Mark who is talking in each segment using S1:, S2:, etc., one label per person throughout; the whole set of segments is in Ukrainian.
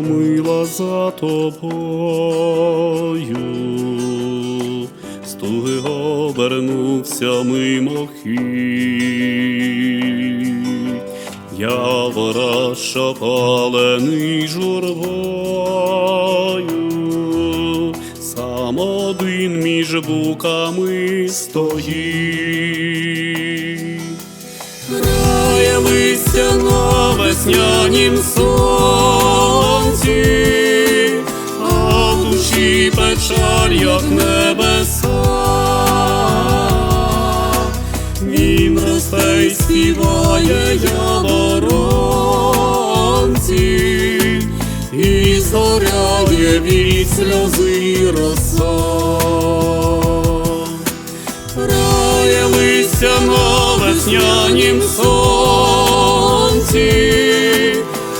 S1: мила за тобою, стуги обернувся мимохідь. Явора, що палений журбою, сам один між буками стоїть. Грає листя на печаль, як небеса. Він росте й співає яворонці, і зоряє від сльози роса. Рає листя на веснянім сонці,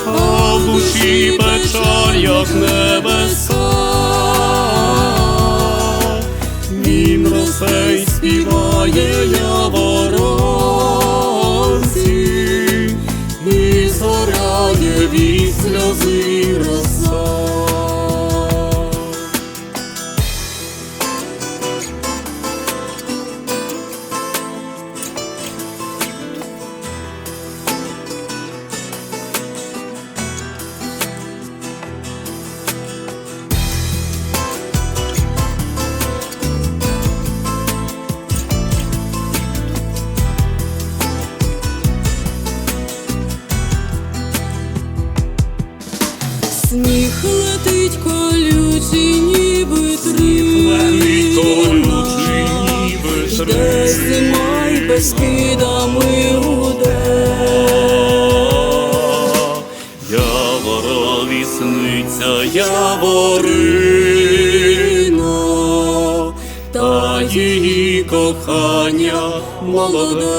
S1: а в душі печаль, як небеса. Він росте й співає яворонці, і зоряє від сльози
S2: Сніг летить колючий, ніби
S1: Летить колючий, ніби трина.
S2: зима й безкидами гуде.
S1: Яворові сниться яворино, та її кохання молоде.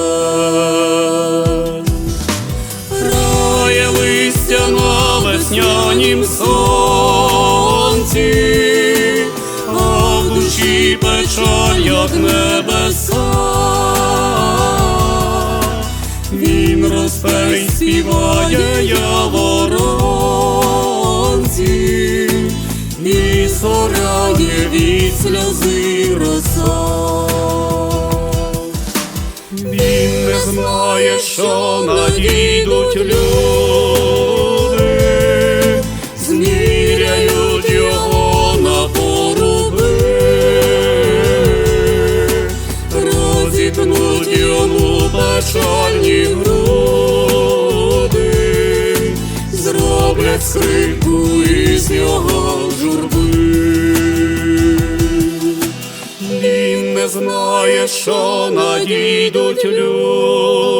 S1: Веснянім сонці, а в душі печаль, як небеса. Він росте й співає яворонці, і зоряє від сльози роса. Він не знає, що надійдуть люди, зміряють його на поруби, розітнуть йому печальні груди, зроблять скрипку із його журби. Він не знає, що надійдуть люди,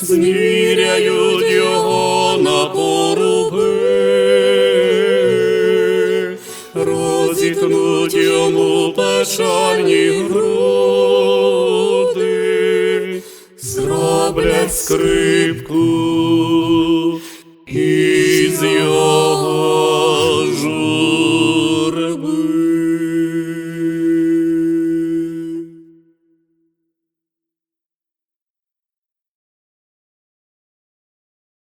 S1: зміряють його на поруби, Будуть йому печальні груди, зроблять скрипку.